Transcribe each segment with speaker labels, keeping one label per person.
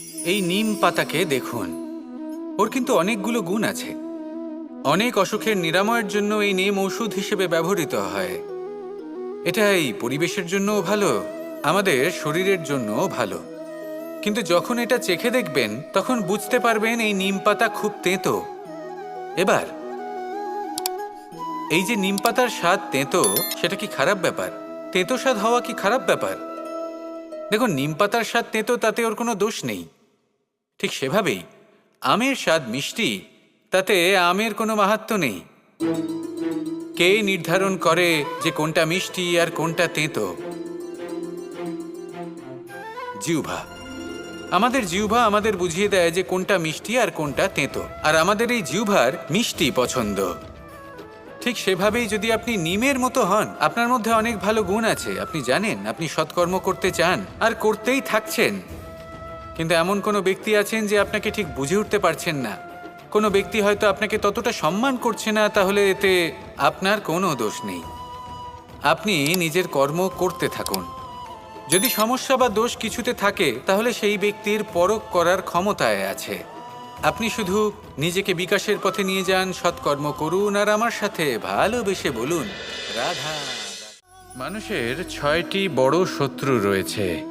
Speaker 1: এই নিম পাতাকে দেখুন। ওর কিন্তু অনেকগুলো গুণ আছে। অনেক অসুখের নিরাময়ের জন্য এই নিম ঔষধ হিসেবে ব্যবহৃত হয়। এটা এই পরিবেশের জন্যও ভালো, আমাদের শরীরের জন্যও ভালো। কিন্তু যখন এটা চেখে দেখবেন, তখন বুঝতে পারবেন এই নিম পাতা খুব তেঁতো। এবার, এই যে নিম পাতার স্বাদ তেঁতো, সেটা কি খারাপ ব্যাপার? তেঁতো স্বাদ হওয়া কি খারাপ ব্যাপার? দেখুন, নিম পাতার স্বাদ তেঁতো তাতে ওর কোনো দোষ নেই। ঠিক সেভাবেই আমের স্বাদ মিষ্টি, তাতে আমের কোনো মাহাত্ম্য নেই। কে নির্ধারণ করে যে কোনটা মিষ্টি আর কোনটা তেঁতো? জিউভা আমাদের জিউভা আমাদের বুঝিয়ে দেয় যে কোনটা মিষ্টি আর কোনটা তেঁতো। আর আমাদের এই জিউভার মিষ্টি পছন্দ। ঠিক সেভাবেই যদি আপনি নিমের মতো হন, আপনার মধ্যে অনেক ভালো গুণ আছে। আপনি জানেন, আপনি সৎকর্ম করতে চান আর করতেই থাকছেন। কিন্তু এমন কোনো ব্যক্তি আছেন যে আপনাকে ঠিক বুঝে উঠতে পারছেন না। কোনো ব্যক্তি হয়তো আপনাকে ততটা সম্মান করছে না, তাহলে এতে আপনার কোনো দোষ নেই। আপনি নিজের কর্ম করতে থাকুন। যদি সমস্যা বা দোষ কিছুতে থাকে, তাহলে সেই ব্যক্তির পরখ করার ক্ষমতায় আছে। আপনি শুধু নিজেকে বিকাশের পথে নিয়ে যান, সৎকর্ম করুন, আর আমার সাথে ভালোবেসে বলুন, রাধা। মানুষের ছয়টি বড় শত্রু রয়েছে।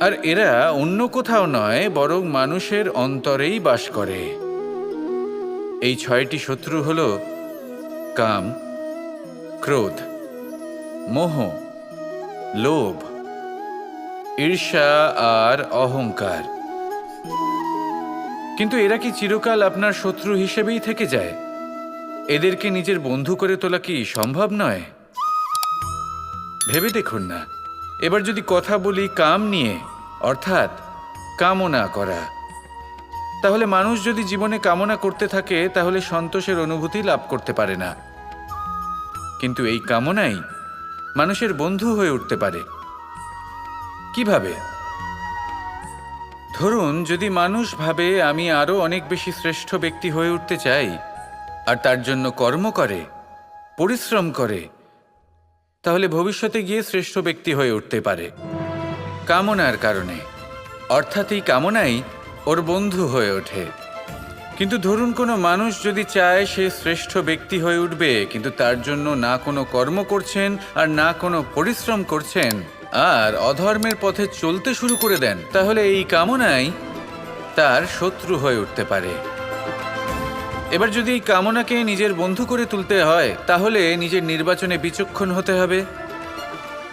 Speaker 1: আর এরা অন্য কোথাও নয়, বরং মানুষের অন্তরেই বাস করে। এই ছয়টি শত্রু হল কাম, ক্রোধ, মোহ, লোভ, ঈর্ষা আর অহংকার। কিন্তু এরা কি চিরকাল আপনার শত্রু হিসেবেই থেকে যায়? এদেরকে নিজের বন্ধু করে তোলা কি সম্ভব নয়? ভেবে দেখুন না। এবার যদি কথা বলি কাম নিয়ে, অর্থাৎ কামনা করা। তাহলে মানুষ যদি জীবনে কামনা করতে থাকে, তাহলে সন্তোষের অনুভূতি লাভ করতে পারে না। কিন্তু এই কামনাই মানুষের বন্ধু হয়ে উঠতে পারে। কীভাবে? ধরুন, যদি মানুষ ভাবে আমি আরও অনেক বেশি শ্রেষ্ঠ ব্যক্তি হয়ে উঠতে চাই, আর তার জন্য কর্ম করে, পরিশ্রম করে, তাহলে ভবিষ্যতে গিয়ে শ্রেষ্ঠ ব্যক্তি হয়ে উঠতে পারে। কামনার কারণে, অর্থাৎ এই কামনাই ওর বন্ধু হয়ে ওঠে। কিন্তু ধরুন, কোনো মানুষ যদি চায় সে শ্রেষ্ঠ ব্যক্তি হয়ে উঠবে, কিন্তু তার জন্য না কোনো কর্ম করছেন আর না কোনো পরিশ্রম করছেন আর অধর্মের পথে চলতে শুরু করে দেন, তাহলে এই কামনাই তার শত্রু হয়ে উঠতে পারে। এবার যদি এই কামনাকে নিজের বন্ধু করে তুলতে হয়, তাহলে নিজের নির্বাচনে বিচক্ষণ হতে হবে।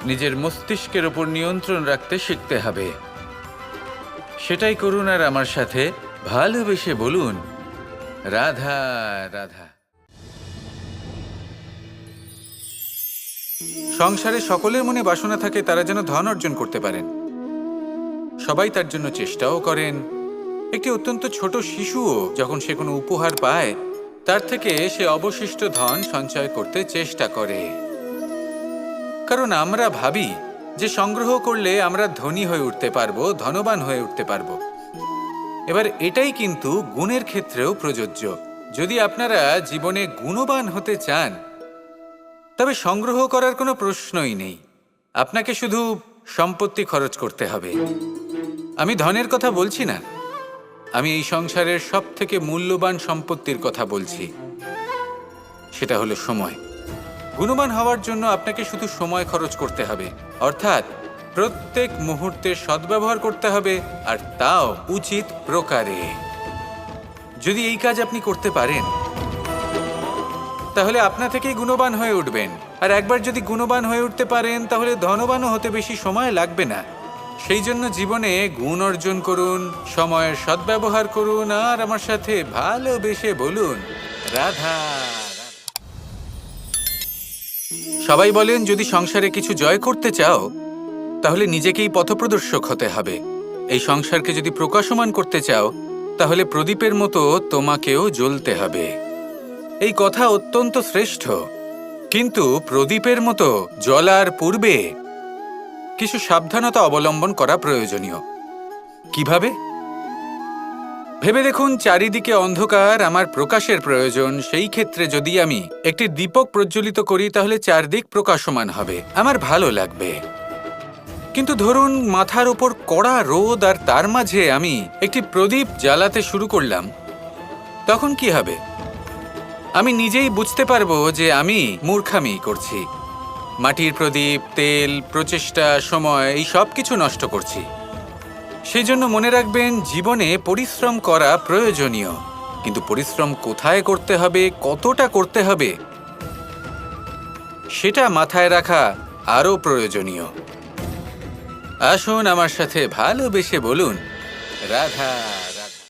Speaker 1: নিজের মস্তিষ্কের ওপর নিয়ন্ত্রণ রাখতে শিখতে হবে। সেটাই করুন আর আমার সাথে ভালোবেসে বলুন, রাধা রাধা। সংসারে সকলের মনে বাসনা থাকে, তারা যেন ধন অর্জন করতে পারেন। সবাই তার জন্য চেষ্টাও করেন। একটি অত্যন্ত ছোট শিশুও যখন সে কোনো উপহার পায়, তার থেকে সে অবশিষ্ট ধন সঞ্চয় করতে চেষ্টা করে। কারণ আমরা ভাবি, যে সংগ্রহ করলে আমরা ধনী হয়ে উঠতে পারব, ধনবান হয়ে উঠতে পারব। এবার এটাই কিন্তু গুণের ক্ষেত্রেও প্রযোজ্য। যদি আপনারা জীবনে গুণবান হতে চান তবে সংগ্রহ করার কোনো প্রশ্নই নেই। আপনাকে শুধু সম্পত্তি খরচ করতে হবে। আমি ধনের কথা বলছি না। আমি এই সংসারের সব থেকে মূল্যবান সম্পত্তির কথা বলছি। সেটা হলো সময়। গুণবান হওয়ার জন্য আপনাকে শুধু সময় খরচ করতে হবে। অর্থাৎ প্রত্যেক মুহূর্তে সদ্ব্যবহার করতে হবে, আর তাও উচিত প্রকারে। যদি এই কাজ আপনি করতে পারেন তাহলে আপনা থেকেই গুণবান হয়ে উঠবেন। আর একবার যদি গুণবান হয়ে উঠতে পারেন, তাহলে ধনবানও হতে বেশি সময় লাগবে না। সেই জন্য জীবনে গুণ অর্জন করুন, সময়ের সদ্ব্যবহার করুন, আর আমার সাথে ভালোবেসে বলুন, রাধা। সবাই বলেন, যদি সংসারে কিছু জয় করতে চাও, তাহলে নিজেকেই পথপ্রদর্শক হতে হবে। এই সংসারকে যদি প্রকাশমান করতে চাও, তাহলে প্রদীপের মতো তোমাকেও জ্বলতে হবে। এই কথা অত্যন্ত শ্রেষ্ঠ। কিন্তু প্রদীপের মতো জলার পূর্বে কিছু সাবধানতা অবলম্বন করা প্রয়োজনীয়। কীভাবে? ভেবে দেখুন, চারিদিকে অন্ধকার, আমার প্রকাশের প্রয়োজন। সেই ক্ষেত্রে যদি আমি একটি দীপক প্রজ্বলিত করি, তাহলে চারদিক প্রকাশমান হবে। আমার ভালো লাগবে। কিন্তু ধরুন, মাথার ওপর কড়া রোদ আর তার মাঝে আমি একটি প্রদীপ জ্বালাতে শুরু করলাম, তখন কি হবে? আমি নিজেই বুঝতে পারব যে আমি মূর্খামি করছি। মাটির প্রদীপ, তেল, প্রচেষ্টা, সময়, এই সব কিছু নষ্ট করছি। সেই জন্য মনে রাখবেন, জীবনে পরিশ্রম করা প্রয়োজনীয়। কিন্তু পরিশ্রম কোথায় করতে হবে, কতটা করতে হবে, সেটা মাথায় রাখা আরও প্রয়োজনীয়। আসুন আমার সাথে ভালোবেসে বলুন, রাধা